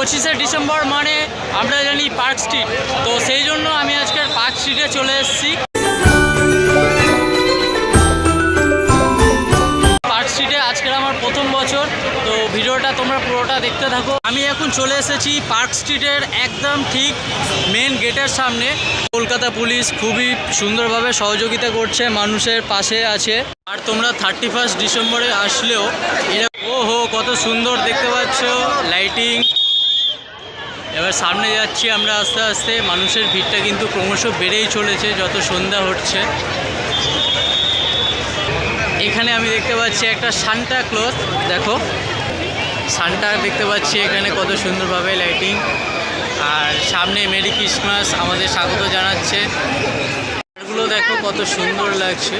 পঁচিশে ডিসেম্বর মানে আমরা জানি পার্ক স্ট্রিট। তো সেই জন্য আমি আজকের পার্ক স্ট্রিটে চলে এসেছি। পার্ক স্ট্রিটে আজকের আমার প্রথম বছর। তো ভিডিওটা তোমরা পুরোটা দেখতে থাকো। আমি এখন চলে এসেছি পার্ক স্ট্রিটের একদম ঠিক মেন গেটের সামনে। কলকাতা পুলিশ খুবই সুন্দরভাবে সহযোগিতা করছে, মানুষের পাশে আছে। আর তোমরা থার্টি ফার্স্ট ডিসেম্বরে আসলেও এরা ও হো কত সুন্দর দেখতে পাচ্ছ। লাইটিং এবার সামনে যাচ্ছি আমরা আস্তে আস্তে। মানুষের ভিড়টা কিন্তু ক্রমশ বেড়েই চলেছে, যত সন্ধ্যা হচ্ছে। এখানে আমি দেখতে পাচ্ছি একটা সান্টা ক্লথ, দেখো। সান্টা দেখতে পাচ্ছি এখানে কত সুন্দরভাবে লাইটিং আর সামনে মেরি ক্রিসমাস, আমাদের স্বাগত জানাচ্ছে। গুলো দেখো কত সুন্দর লাগছে।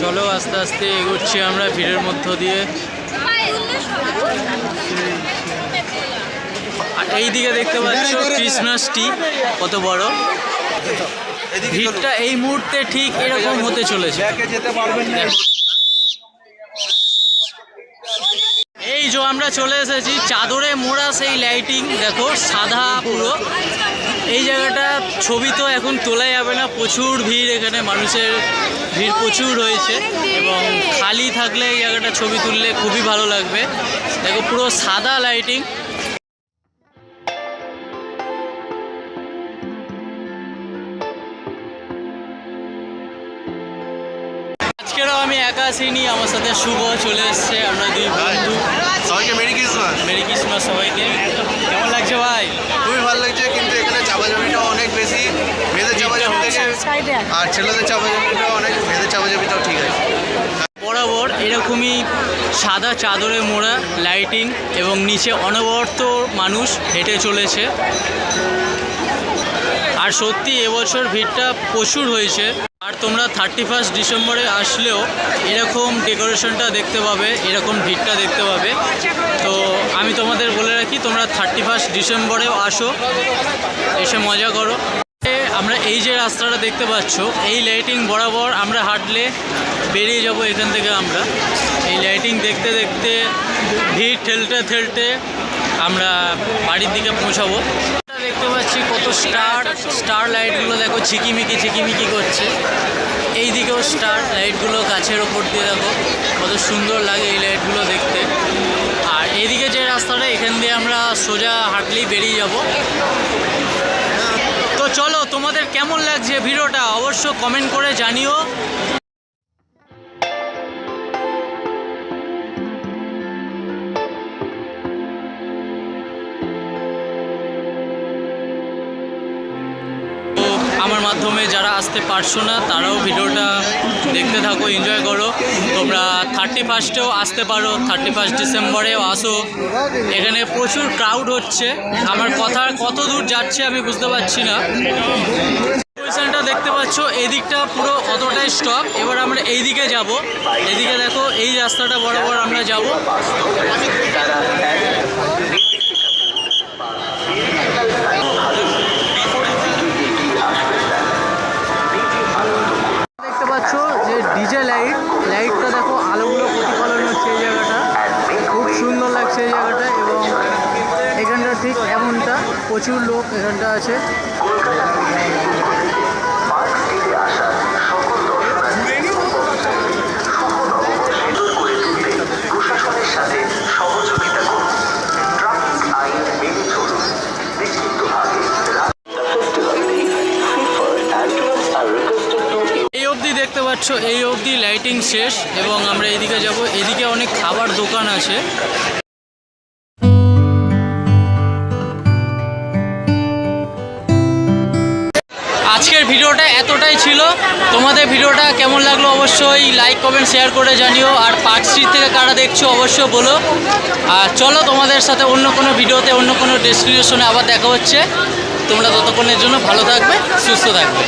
চলো আস্তে আস্তে এগোচ্ছি আমরা ভিড়ের মধ্য দিয়ে। এই দিকে দেখতে পাচ্ছ ক্রিসমাস টি কত বড়। ভিড়টা এই মুহূর্তে ঠিক এরকম হতে চলেছে। যেতে পারবেন না। এই যে আমরা চলে এসেছি চাদরে মোড়া সেই লাইটিং দেখো সাদা পুরো। এই জায়গাটা ছবি তো এখন তোলা যাবে না প্রচুর ভিড় এখানে মানুষের ভিড় প্রচুর হয়েছে। এবং খালি থাকলে এই জায়গাটা ছবি তুললে খুবই ভালো লাগবে। দেখো পুরো সাদা লাইটিং একা আসিনি আমার সাথে শুভ চলে এসছে আমরা দুই বন্ধু সবাইকে মেরি ক্রিসমাস। মেরি ক্রিসমাস সবাইকে। কেমন লাগছে ভাই? খুবই ভালো লাগছে কিন্তু এখানে চাপাচাপিটাও অনেক বেশি। মেয়েদের চাপাচাপি থেকে আর ছেলেদের চাপাচাপিটাও অনেক মেয়েদের চাপা চাপাচাপিটাও ঠিক আছে। বরাবর এরকমই সাদা চাদরে মোড়া লাইটিং এবং নিচে অনবরত মানুষ হেঁটে চলেছে। আর সত্যি এবছর ভিড়টা প্রচুর হয়েছে। আর তোমরা থার্টি ফার্স্ট ডিসেম্বরে আসলেও এরকম ডেকোরেশনটা দেখতে পাবে, এরকম ভিড়টা দেখতে পাবে। তো আমি তোমাদের বলে রাখি, তোমরা থার্টি ফার্স্ট ডিসেম্বরেও আসো, এসে মজা করো। আমরা এই যে রাস্তাটা দেখতে পাচ্ছ, এই লাইটিং বরাবর আমরা হাঁটলে বেরিয়ে যাব এখান থেকে আমরা। এই লাইটিং দেখতে দেখতে, ভিড় ঠেলতে ঠেলতে আমরা বাড়ির দিকে পৌঁছাবো। দেখতে পাচ্ছি কত স্টার স্টার লাইটগুলো দেখো ঝিকিমিকি ঝিকিমিকি করছে। এই দিকেও স্টার লাইটগুলো গাছের ওপর দিয়ে দেখো, কত সুন্দর লাগে এই লাইটগুলো দেখতে। আর এইদিকে যে রাস্তাটা, এখান দিয়ে আমরা সোজা হাঁটলেই বেরিয়ে যাব। তো চলো, তোমাদের কেমন লাগছে ভিডিওটা অবশ্য কমেন্ট করে জানিও। আমার মাধ্যমে যারা আসতে পারছ না, তারাও ভিডিওটা দেখতে থাকো এনজয় করো। তোমরা থার্টি ফার্স্টেও আসতে পারো থার্টি ফার্স্ট ডিসেম্বরেও আসো। এখানে প্রচুর ক্রাউড হচ্ছে। আমার কথা কত দূর যাচ্ছে আমি বুঝতে পারছি না। পজিশনটা দেখতে পাচ্ছ এই দিকটা পুরো অতটাই স্টপ এবার আমরা এই দিকে যাব। এদিকে দেখো, এই রাস্তাটা বরাবর আমরা যাব। পাচ্ছ যে ডিজে লাইট লাইটটা দেখো, আলোগুলো প্রতিফলন হচ্ছে এই জায়গাটা। খুব সুন্দর লাগছে এই জায়গাটা এবং এখানটা ঠিক এমনটা, প্রচুর লোক এখানটা আছে। পাচ্ছ এই অবধি লাইটিং শেষ এবং আমরা এদিকে যাব। এদিকে অনেক খাবার দোকান আছে। আজকের ভিডিওটা এতটাই ছিল। তোমাদের ভিডিওটা কেমন লাগল অবশ্যই লাইক কমেন্ট শেয়ার করে জানিও। আর পার্ক স্ট্রিট থেকে কারা দেখছ অবশ্যই বলো। আর চলো তোমাদের সাথে অন্য কোনো ভিডিওতে, অন্য কোনো ডেস্টিনেশনে আবার দেখা হচ্ছে। তোমরা ততক্ষণের জন্য ভালো থাকবে, সুস্থ থাকবে।